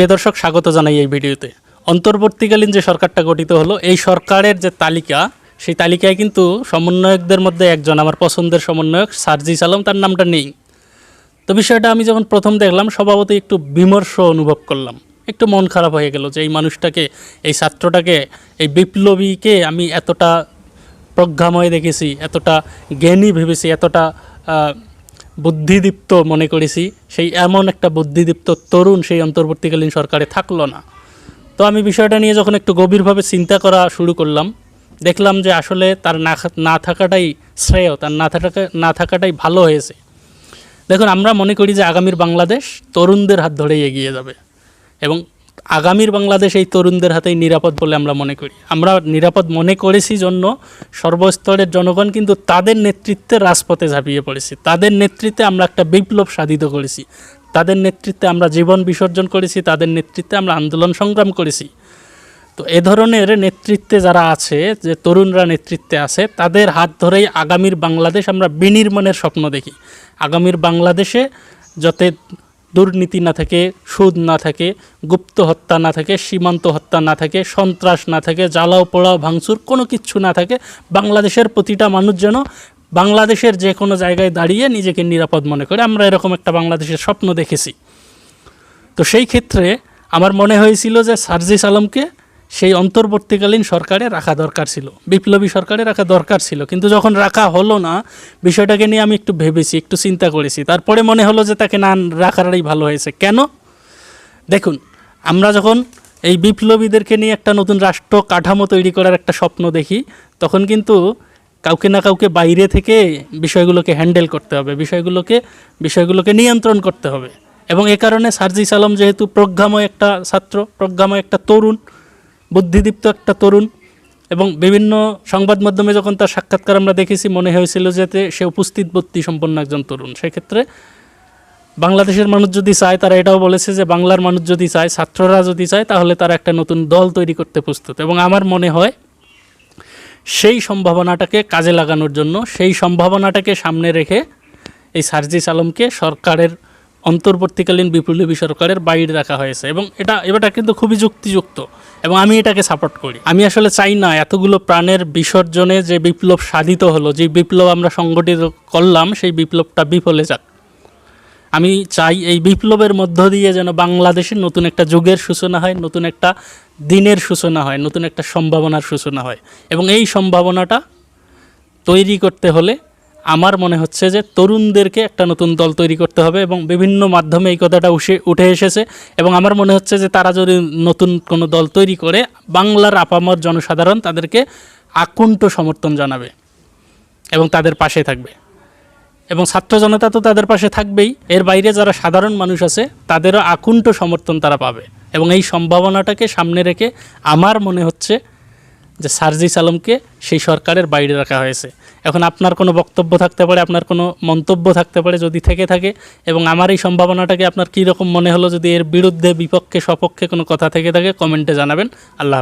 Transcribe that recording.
প্রিয় দর্শক, স্বাগত জানাই এই ভিডিওতে। অন্তর্বর্তীকালীন যে সরকারটা গঠিত হলো, এই সরকারের যে তালিকা, সেই তালিকায় কিন্তু সমন্বয়কদের মধ্যে একজন, আমার পছন্দের সমন্বয়ক সার্জিস আলম, তার নামটা নেই। তো বিষয়টা আমি যখন প্রথম দেখলাম, স্বভাবতই একটু বিমর্ষ অনুভব করলাম। একটু মন খারাপ হয়ে গেল যে এই মানুষটাকে, এই ছাত্রটাকে, এই বিপ্লবীকে আমি এতটা প্রজ্ঞাময় দেখেছি, এতটা জ্ঞানী ভেবেছি, এতটা বুদ্ধিদীপ্ত মনে করেছি। সেই এমন একটা বুদ্ধিদীপ্ত তরুণ সেই অন্তর্বর্তীকালীন সরকারে থাকল না। তো আমি বিষয়টা নিয়ে যখন একটু গভীরভাবে চিন্তা করা শুরু করলাম, দেখলাম যে আসলে তার না না থাকাটাই শ্রেয়, তার না থাকা না থাকাটাই ভালো হয়েছে। দেখুন, আমরা মনে করি যে আগামীর বাংলাদেশ তরুণদের হাত ধরেই এগিয়ে যাবে এবং আগামীর বাংলাদেশ এই তরুণদের হাতেই নিরাপদ বলে আমরা মনে করি। আমরা নিরাপদ মনে করেছি জন্য সর্বস্তরের জনগণ কিন্তু তাদের নেতৃত্বে রাজপথে ঝাঁপিয়ে পড়েছি। তাদের নেতৃত্বে আমরা একটা বিপ্লব সাধিত করেছি। তাদের নেতৃত্বে আমরা জীবন বিসর্জন করেছি। তাদের নেতৃত্বে আমরা আন্দোলন সংগ্রাম করেছি। তো এ ধরনের নেতৃত্বে যারা আছে, যে তরুণরা নেতৃত্বে আছে, তাদের হাত ধরেই আগামীর বাংলাদেশ আমরা বিনির্মাণের স্বপ্ন দেখি। আগামীর বাংলাদেশে যাতে দুর্নীতি না থাকে, সুদ না থাকে, গুপ্ত হত্যা না থাকে, সীমান্ত হত্যা না থাকে, সন্ত্রাস না থাকে, জ্বালাও পোড়াও ভাঙচুর কোনো কিচ্ছু না থাকে। বাংলাদেশের প্রতিটা মানুষ যেন বাংলাদেশের যে কোনো জায়গায় দাঁড়িয়ে নিজেকে নিরাপদ মনে করে। আমরা এরকম একটা বাংলাদেশের স্বপ্ন দেখেছি। তো সেই ক্ষেত্রে আমার মনে হয়েছিল যে সার্জিস আলমকে সেই অন্তর্বর্তীকালীন সরকারে রাখা দরকার ছিল। বিপ্লবী সরকারে রাখা দরকার ছিল। কিন্তু যখন রাখা হলো না, বিষয়টাকে নিয়ে আমি একটু ভেবেছি, একটু চিন্তা করেছি। তারপরে মনে হলো যে তাকে না রাখারই ভালো হয়েছে। কেন? দেখুন, আমরা যখন এই বিপ্লবীদেরকে নিয়ে একটা নতুন রাষ্ট্র কাঠামো তৈরি করার একটা স্বপ্ন দেখি, তখন কিন্তু কাউকে না কাউকে বাইরে থেকে বিষয়গুলোকে হ্যান্ডেল করতে হবে। বিষয়গুলোকে বিষয়গুলোকে নিয়ন্ত্রণ করতে হবে। এবং এ কারণে সার্জিস আলম যেহেতু প্রজ্ঞাময় একটা ছাত্র, প্রজ্ঞাময় একটা তরুণ বুদ্ধিদীপ্ত একটা তরুণ এবং বিভিন্ন সংবাদ মাধ্যমে যখন তার সাক্ষাৎকার আমরা দেখেছি, মনে হয়েছিল যাতে সে উপস্থিত বুদ্ধি সম্পন্ন একজন তরুণ। সেক্ষেত্রে বাংলাদেশের মানুষ যদি চায়, তারা এটাও বলেছে যে বাংলার মানুষ যদি চায়, ছাত্ররা যদি চায়, তাহলে তারা একটা নতুন দল তৈরি করতে প্রস্তুত। এবং আমার মনে হয়, সেই সম্ভাবনাটাকে কাজে লাগানোর জন্য, সেই সম্ভাবনাটাকে সামনে রেখে এই সার্জিস আলমকে সরকারের অন্তর্বর্তীকালীন বিপ্লবী সরকারের বাইরে রাখা হয়েছে এবং এটা এটা কিন্তু খুবই যুক্তিযুক্ত এবং আমি এটাকে সাপোর্ট করি। আমি আসলে চাই না এতগুলো প্রাণের বিসর্জনে যে বিপ্লব সাধিত হলো, যে বিপ্লব আমরা সংগঠিত করলাম, সেই বিপ্লবটা বিফলে যাক। আমি চাই এই বিপ্লবের মধ্য দিয়ে যেন বাংলাদেশের নতুন একটা যুগের সূচনা হয়, নতুন একটা দিনের সূচনা হয়, নতুন একটা সম্ভাবনার সূচনা হয় এবং এই সম্ভাবনাটা তৈরি করতে হলে আমার মনে হচ্ছে যে তরুণদেরকে একটা নতুন দল তৈরি করতে হবে এবং বিভিন্ন মাধ্যমে এই কথাটা উঠে উঠে এসেছে এবং আমার মনে হচ্ছে যে তারা যদি নতুন কোনো দল তৈরি করে, বাংলার আপামর জনসাধারণ তাদেরকে আকুণ্ঠ সমর্থন জানাবে এবং তাদের পাশে থাকবে। এবং ছাত্র জনতা তো তাদের পাশে থাকবেই। এর বাইরে যারা সাধারণ মানুষ আছে, তাদেরও আকুণ্ঠ সমর্থন তারা পাবে। এবং এই সম্ভাবনাটাকে সামনে রেখে আমার মনে হচ্ছে যে সার্জিস আলমকে সেই সরকারের বাইরে রাখা হয়েছে এখন আপনার কোনো বক্তব্য থাকতে পারে, আপনার কোনো মন্তব্য থাকতে পারে, যদি থেকে থাকে, এবং আমার এই সম্ভাবনাটাকে আপনার কী রকম মনে হলো, যদি এর বিরুদ্ধে, বিপক্ষে, সপক্ষে কোনো কথা থেকে থাকে, কমেন্টে জানাবেন আল্লাহ।